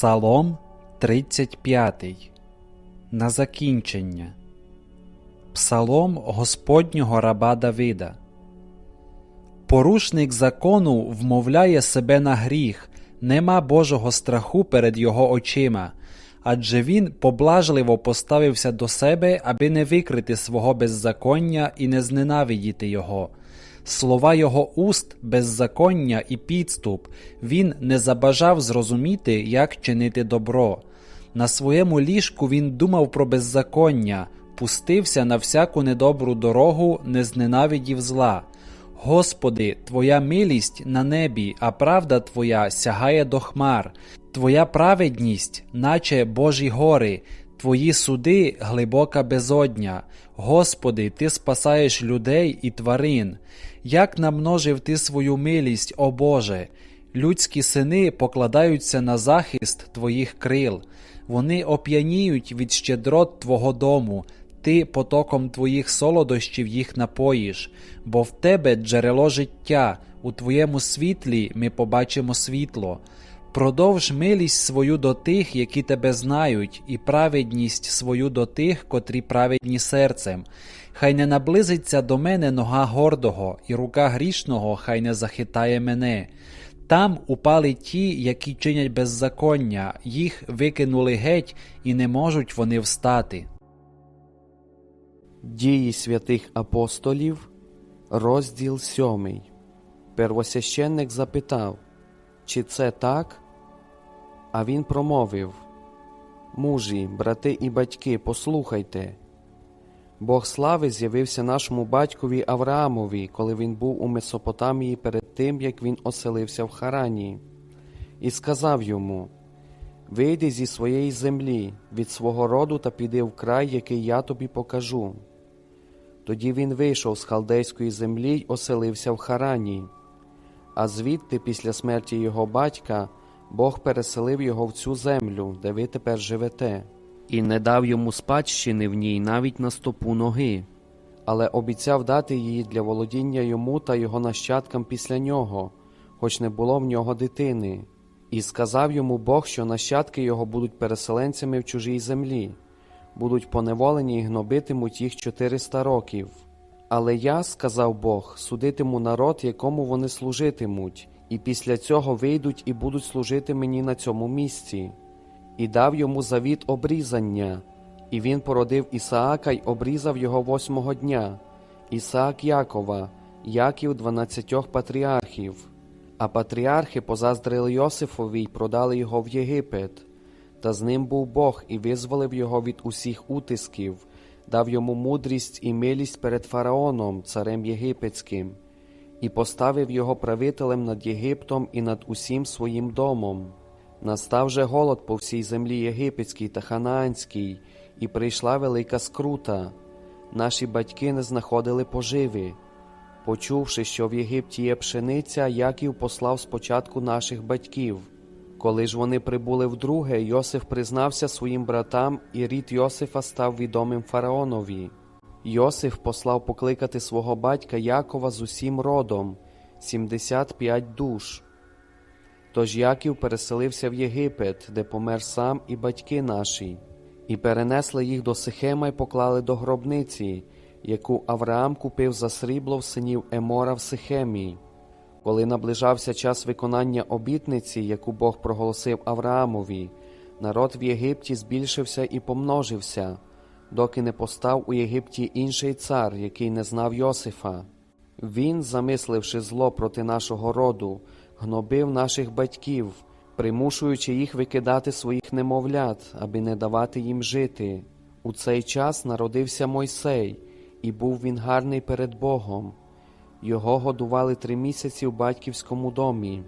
Псалом 35. На закінчення. Псалом Господнього раба Давида. Порушник закону вмовляє себе на гріх, нема Божого страху перед його очима, адже він поблажливо поставився до себе, аби не викрити свого беззаконня і не зненавидіти його. Слова його уст, беззаконня і підступ, він не забажав зрозуміти, як чинити добро. На своєму ліжку він думав про беззаконня, пустився на всяку недобру дорогу, не зненавидів зла. Господи, Твоя милість на небі, а правда Твоя сягає до хмар, Твоя праведність, наче Божі гори, Твої суди глибока безодня. Господи, Ти спасаєш людей і тварин. Як намножив Ти свою милість, о Боже! Людські сини покладаються на захист Твоїх крил, вони оп'яніють від щедрот Твого дому, Ти потоком Твоїх солодощів їх напоїш, бо в Тебе джерело життя, у Твоєму світлі ми побачимо світло. Продовж милість свою до тих, які тебе знають, і праведність свою до тих, котрі праведні серцем. Хай не наблизиться до мене нога гордого, і рука грішного хай не захитає мене. Там упали ті, які чинять беззаконня, їх викинули геть, і не можуть вони встати. Дії святих апостолів, розділ сьомий. Первосвященник запитав, чи це так? А він промовив Мужі, брати і батьки, послухайте. Бог слави з'явився нашому батькові Авраамові, коли він був у Месопотамії перед тим, як він оселився в Харані, і сказав йому: Вийди зі своєї землі, від свого роду та піди в край, який я тобі покажу. Тоді він вийшов з халдейської землі й оселився в Харані, а звідти, після смерті його батька, Бог переселив його в цю землю, де ви тепер живете, і не дав йому спадщини в ній навіть на стопу ноги, але обіцяв дати її для володіння йому та його нащадкам після нього, хоч не було в нього дитини. І сказав йому Бог, що нащадки його будуть переселенцями в чужій землі, будуть поневолені і гнобитимуть їх 400 років. Але я, сказав Бог, судитиму народ, якому вони служитимуть, і після цього вийдуть і будуть служити мені на цьому місці. І дав йому завіт обрізання, і він породив Ісаака й обрізав його восьмого дня, Ісаак Якова, Яків дванадцятьох патріархів. А патріархи позаздрили Йосифові й продали його в Єгипет. Та з ним був Бог і визволив його від усіх утисків, дав йому мудрість і милість перед фараоном, царем єгипетським, і поставив його правителем над Єгиптом і над усім своїм домом. Настав же голод по всій землі єгипетській та ханаанській, і прийшла велика скрута. Наші батьки не знаходили поживи. Почувши, що в Єгипті є пшениця, Яків послав спочатку наших батьків. Коли ж вони прибули вдруге, Йосиф признався своїм братам, і рід Йосифа став відомим фараонові. Йосиф послав покликати свого батька Якова з усім родом 75 душ. Тож Яків переселився в Єгипет, де помер сам і батьки наші, і перенесли їх до Сихема й поклали до гробниці, яку Авраам купив за срібло в синів Емора в Сихемі. Коли наближався час виконання обітниці, яку Бог проголосив Авраамові, народ в Єгипті збільшився і помножився, доки не постав у Єгипті інший цар, який не знав Йосифа. Він, замисливши зло проти нашого роду, гнобив наших батьків, примушуючи їх викидати своїх немовлят, аби не давати їм жити. У цей час народився Мойсей, і був він гарний перед Богом. Його годували три місяці в батьківському домі.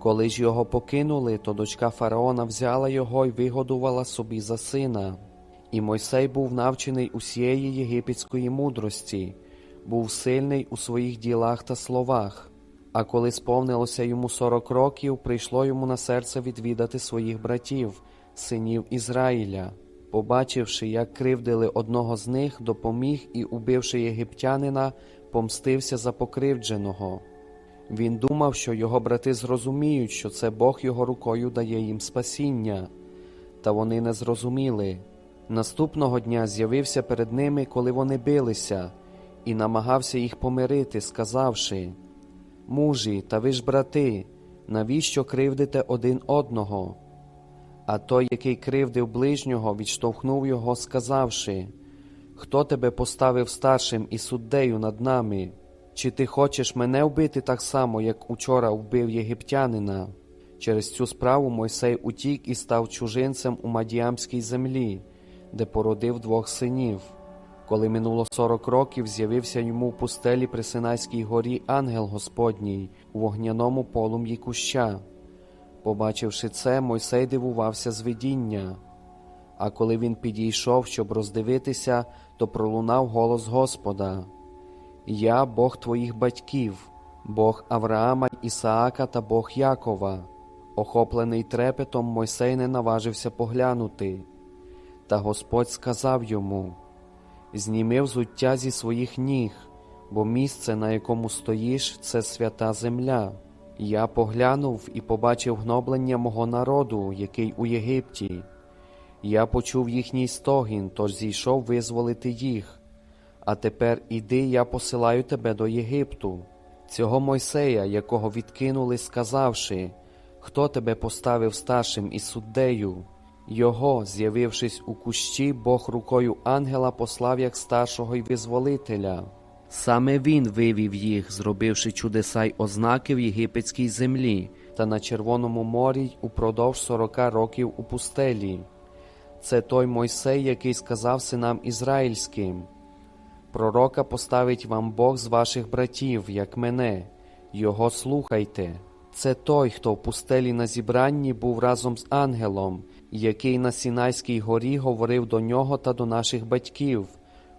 Коли ж його покинули, то дочка фараона взяла його і вигодувала собі за сина. І Мойсей був навчений усієї єгипетської мудрості, був сильний у своїх ділах та словах. А коли сповнилося йому сорок років, прийшло йому на серце відвідати своїх братів, синів Ізраїля. Побачивши, як кривдили одного з них, допоміг і, убивши єгиптянина, помстився за покривдженого. Він думав, що його брати зрозуміють, що це Бог його рукою дає їм спасіння. та вони не зрозуміли. Наступного дня з'явився перед ними, коли вони билися, і намагався їх помирити, сказавши Мужі, та ви ж брати, навіщо кривдите один одного? А той, який кривдив ближнього, відштовхнув його, сказавши Хто тебе поставив старшим і суддею над нами? Чи ти хочеш мене вбити так само, як учора вбив єгиптянина? Через цю справу Мойсей утік і став чужинцем у Мадіамській землі, де породив двох синів. Коли минуло сорок років, з'явився йому в пустелі при Синайській горі ангел Господній у вогняному полум'ї куща. Побачивши це, Мойсей дивувався з видіння. А коли він підійшов, щоб роздивитися, то пролунав голос Господа: Я Бог твоїх батьків, Бог Авраама, Ісаака та Бог Якова. Охоплений трепетом, Мойсей не наважився поглянути. Та Господь сказав йому: Зніми взуття зі своїх ніг, бо місце, на якому стоїш, це свята земля. Я поглянув і побачив гноблення мого народу, який у Єгипті. Я почув їхній стогін, тож зійшов визволити їх. А тепер іди, я посилаю тебе до Єгипту. Цього Мойсея, якого відкинули, сказавши, хто тебе поставив старшим і суддею. Його, з'явившись у кущі, Бог рукою ангела послав як старшого й визволителя. Саме він вивів їх, зробивши чудеса й ознаки в єгипетській землі та на Червоному морі упродовж сорока років у пустелі. Це той Мойсей, який сказав синам ізраїльським: Пророка поставить вам Бог з ваших братів, як мене, його слухайте. Це той, хто в пустелі на зібранні був разом з ангелом, який на Сінайській горі говорив до нього та до наших батьків,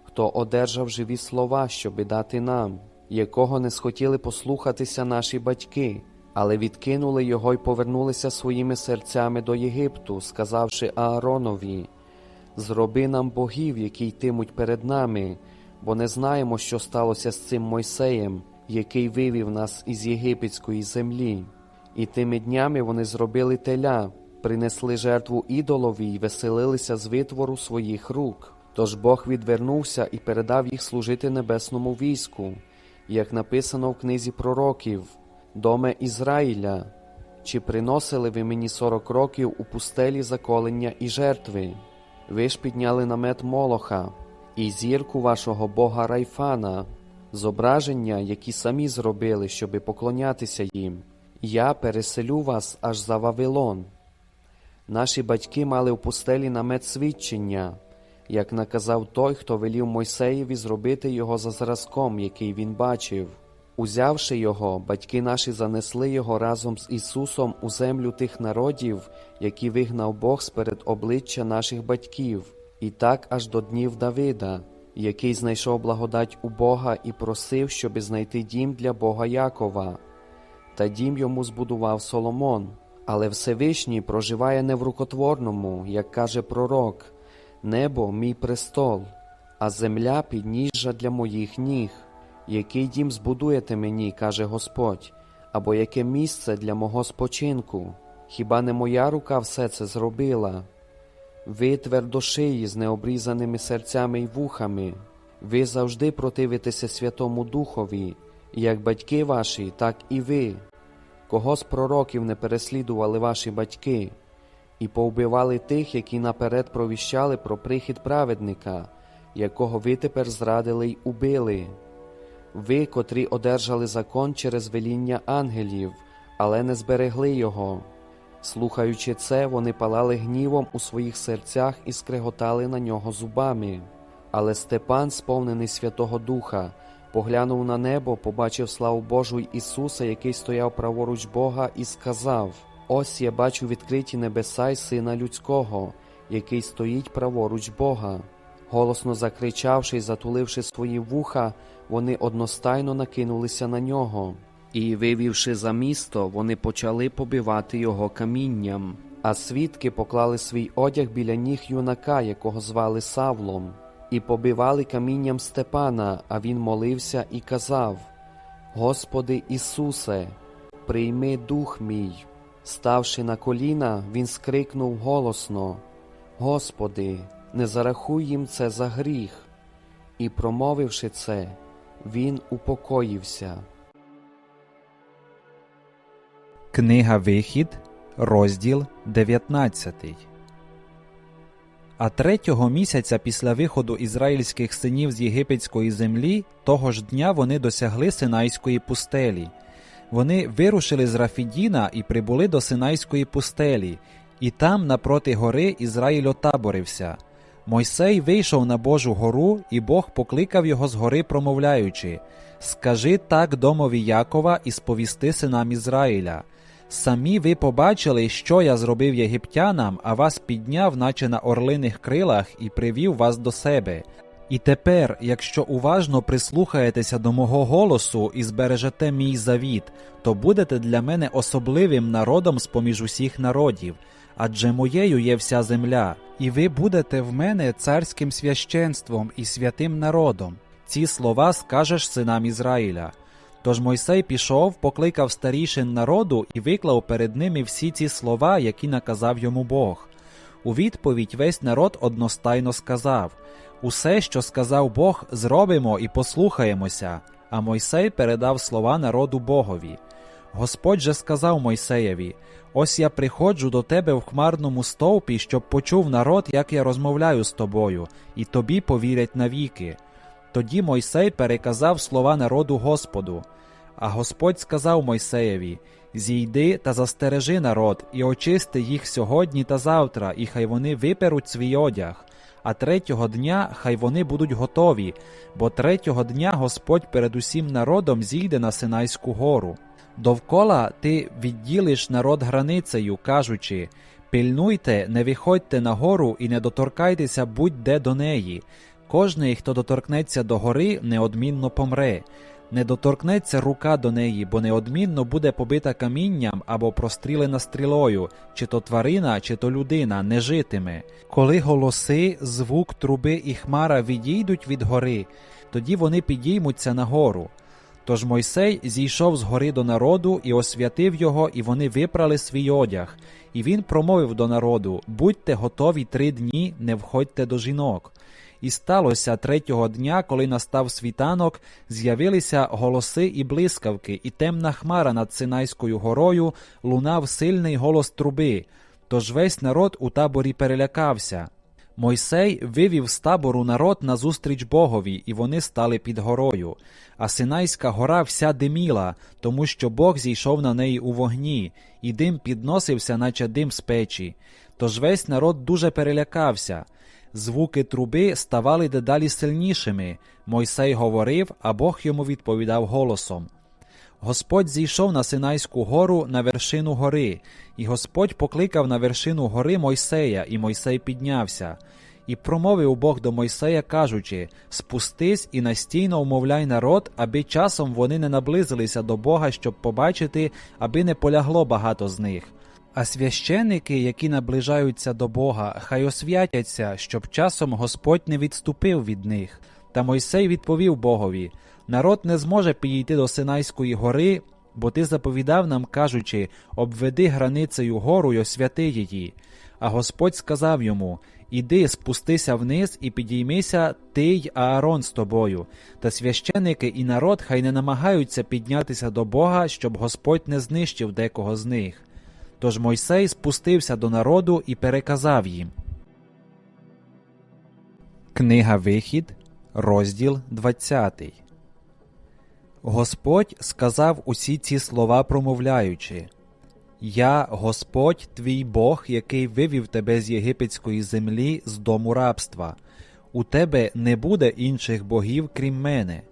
хто одержав живі слова, щоби дати нам, якого не схотіли послухатися наші батьки, але відкинули його й повернулися своїми серцями до Єгипту, сказавши Ааронові: Зроби нам богів, які йтимуть перед нами, бо не знаємо, що сталося з цим Мойсеєм, який вивів нас із єгипетської землі. І тими днями вони зробили теля, принесли жертву ідолові й веселилися з витвору своїх рук. Тож Бог відвернувся і передав їх служити небесному війську, як написано в книзі пророків, Доме Ізраїля, чи приносили ви мені сорок років у пустелі заколення і жертви? Ви ж підняли намет Молоха і зірку вашого Бога Райфана, зображення, які самі зробили, щоби поклонятися їм. Я переселю вас аж за Вавилон. Наші батьки мали в пустелі намет свідчення, як наказав той, хто велів Мойсеєві зробити його за зразком, який він бачив. Узявши його, батьки наші занесли його разом з Ісусом у землю тих народів, які вигнав Бог сперед обличчя наших батьків, і так аж до днів Давида, який знайшов благодать у Бога і просив, щоби знайти дім для Бога Якова. Та дім йому збудував Соломон. Але Всевишній проживає не в рукотворному, як каже пророк, небо мій престол, а земля підніжжя для моїх ніг. Який дім збудуєте мені, каже Господь, або яке місце для мого спочинку? Хіба не моя рука все це зробила? Ви твердошиї з необрізаними серцями й вухами, ви завжди противитеся Святому Духові, як батьки ваші, так і ви. Кого з пророків не переслідували ваші батьки, і повбивали тих, які наперед провіщали про прихід праведника, якого ви тепер зрадили й убили. Ви, котрі одержали закон через веління ангелів, але не зберегли його. Слухаючи це, вони палали гнівом у своїх серцях і скреготали на нього зубами. Але Степан, сповнений Святого Духа, поглянув на небо, побачив славу Божу Ісуса, який стояв праворуч Бога, і сказав: Ось я бачу відкриті небеса й Сина Людського, який стоїть праворуч Бога. Голосно закричавши й затуливши свої вуха, вони одностайно накинулися на нього. І, вивівши за місто, вони почали побивати його камінням. А свідки поклали свій одяг біля ніг юнака, якого звали Савлом, і побивали камінням Степана, а він молився і казав: Господи Ісусе, прийми дух мій. Ставши на коліна, він скрикнув голосно: Господи, не зарахуй їм це за гріх. І, промовивши це, він упокоївся. Книга Вихід, розділ 19. А третього місяця після виходу ізраїльських синів з єгипетської землі, того ж дня вони досягли Синайської пустелі. Вони вирушили з Рафідіна і прибули до Синайської пустелі, і там напроти гори Ізраїль отаборився. Мойсей вийшов на Божу гору, і Бог покликав його з гори, промовляючи: Скажи так домові Якова і сповісти синам Ізраїля. Самі ви побачили, що я зробив єгиптянам, а вас підняв, наче на орлиних крилах, і привів вас до себе. І тепер, якщо уважно прислухаєтеся до мого голосу і збережете мій завіт, то будете для мене особливим народом з поміж усіх народів, адже моєю є вся земля, і ви будете в мене царським священством і святим народом. Ці слова скажеш синам Ізраїля. Тож Мойсей пішов, покликав старішин народу і виклав перед ними всі ці слова, які наказав йому Бог. У відповідь весь народ одностайно сказав Усе, що сказав Бог, зробимо і послухаємося. А Мойсей передав слова народу Богові. Господь же сказав Мойсеєві: Ось я приходжу до тебе в хмарному стовпі, щоб почув народ, як я розмовляю з тобою, і тобі повірять навіки. Тоді Мойсей переказав слова народу Господу. А Господь сказав Мойсеєві: Зійди та застережи народ, і очисти їх сьогодні та завтра, і хай вони виперуть свій одяг. А третього дня хай вони будуть готові, бо третього дня Господь перед усім народом зійде на Синайську гору. Довкола ти відділиш народ границею, кажучи Пильнуйте, не виходьте на гору і не доторкайтеся будь-де до неї. Кожний, хто доторкнеться до гори, неодмінно помре. Не доторкнеться рука до неї, бо неодмінно буде побита камінням або прострілена стрілою, чи то тварина, чи то людина не житиме. Коли голоси, звук труби і хмара відійдуть від гори, тоді вони підіймуться на гору. Тож Мойсей зійшов з гори до народу і освятив його, і вони випрали свій одяг. І він промовив до народу: Будьте готові три дні, не входьте до жінок. І сталося третього дня, коли настав світанок, з'явилися голоси і блискавки, і темна хмара над Синайською горою лунав сильний голос труби. Тож весь народ у таборі перелякався. Мойсей вивів з табору народ назустріч Богові, і вони стали під горою. А Синайська гора вся диміла, тому що Бог зійшов на неї у вогні, і дим підносився, наче дим з печі. Тож весь народ дуже перелякався. Звуки труби ставали дедалі сильнішими. Мойсей говорив, а Бог йому відповідав голосом. Господь зійшов на Синайську гору на вершину гори, і Господь покликав на вершину гори Мойсея, і Мойсей піднявся. І промовив Бог до Мойсея, кажучи: Спустись і настійно умовляй народ, аби часом вони не наблизилися до Бога, щоб побачити, аби не полягло багато з них. А священики, які наближаються до Бога, хай освятяться, щоб часом Господь не відступив від них. Та Мойсей відповів Богові: Народ не зможе підійти до Синайської гори, бо ти заповідав нам, кажучи, обведи границею гору й освяти її. А Господь сказав йому: Іди, спустися вниз і підіймися ти й Аарон з тобою. Та священики і народ хай не намагаються піднятися до Бога, щоб Господь не знищив декого з них. Тож Мойсей спустився до народу і переказав їм. Книга Вихід, розділ 20. Господь сказав усі ці слова, промовляючи Я, Господь твій Бог, який вивів тебе з єгипетської землі з дому рабства. У тебе не буде інших богів, крім мене.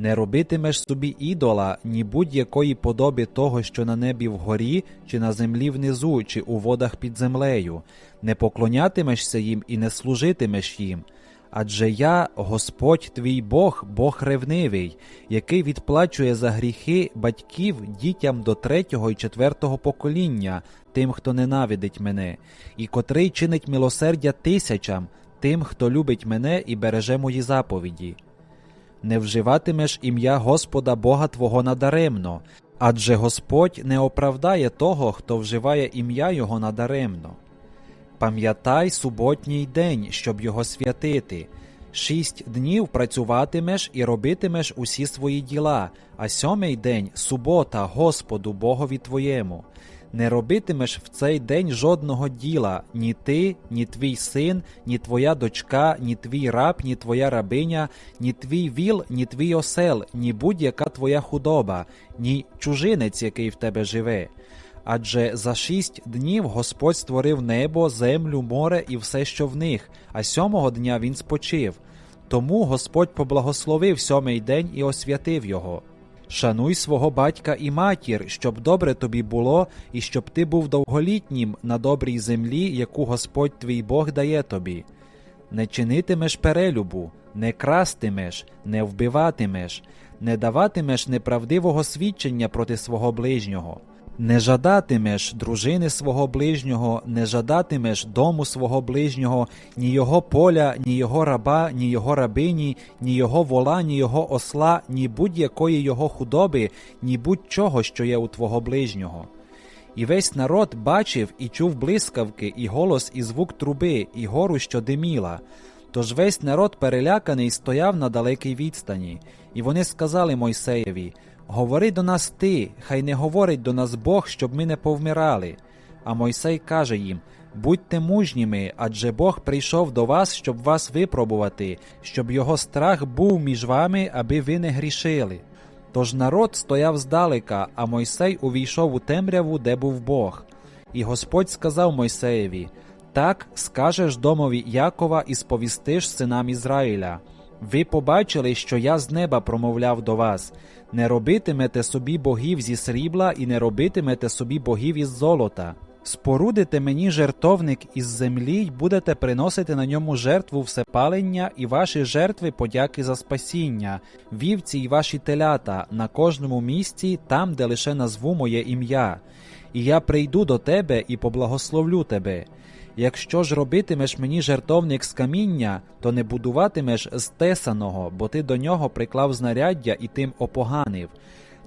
Не робитимеш собі ідола, ні будь-якої подоби того, що на небі вгорі, чи на землі внизу, чи у водах під землею, не поклонятимешся їм і не служитимеш їм. Адже я, Господь твій Бог, Бог ревнивий, який відплачує за гріхи батьків дітям до третього і четвертого покоління, тим, хто ненавидить мене, і котрий чинить милосердя тисячам, тим, хто любить мене і береже мої заповіді не вживатимеш ім'я Господа Бога Твого надаремно, адже Господь не оправдає того, хто вживає ім'я Його надаремно. Пам'ятай суботній день, щоб його святити. Шість днів працюватимеш і робитимеш усі свої діла, а сьомий день субота Господу Богові твоєму. Не робитимеш в цей день жодного діла ні ти, ні твій син, ні твоя дочка, ні твій раб, ні твоя рабиня, ні твій віл, ні твій осел, ні будь-яка твоя худоба, ні чужинець, який в тебе живе. Адже за шість днів Господь створив небо, землю, море і все, що в них, а сьомого дня він спочив. Тому Господь поблагословив сьомий день і освятив його. Шануй свого батька і матір, щоб добре тобі було, і щоб ти був довголітнім на добрій землі, яку Господь твій Бог дає тобі. Не чинитимеш перелюбу, не крастимеш, не вбиватимеш, не даватимеш неправдивого свідчення проти свого ближнього. Не жадатимеш дружини свого ближнього, не жадатимеш дому свого ближнього, ні його поля, ні його раба, ні його рабині, ні його вола, ні його осла, ні будь-якої його худоби, ні будь-чого, що є у твого ближнього. І весь народ бачив і чув блискавки, і голос, і звук труби, і гору, що диміла. Тож весь народ переляканий стояв на далекій відстані, і вони сказали Мойсеєві: Говори до нас ти, хай не говорить до нас Бог, щоб ми не повмирали. А Мойсей каже їм: Будьте мужніми, адже Бог прийшов до вас, щоб вас випробувати, щоб його страх був між вами, аби ви не грішили. Тож народ стояв здалека, а Мойсей увійшов у темряву, де був Бог. І Господь сказав Мойсеєві: Так скажеш домові Якова і сповістиш синам Ізраїля. Ви побачили, що я з неба промовляв до вас. Не робитимете собі богів зі срібла і не робитимете собі богів із золота. Спорудите мені жертовник із землі й будете приносити на ньому жертву всепалення і ваші жертви подяки за спасіння, вівці й ваші телята на кожному місці, там, де лише назву моє ім'я. І я прийду до тебе і поблагословлю тебе. Якщо ж робитимеш мені жертовник з каміння, то не будуватимеш з тесаного, бо ти до нього приклав знаряддя і тим опоганив.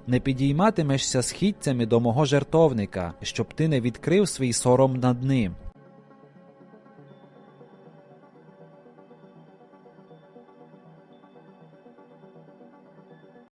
Не підійматимешся східцями до мого жертовника, щоб ти не відкрив свій сором над ним.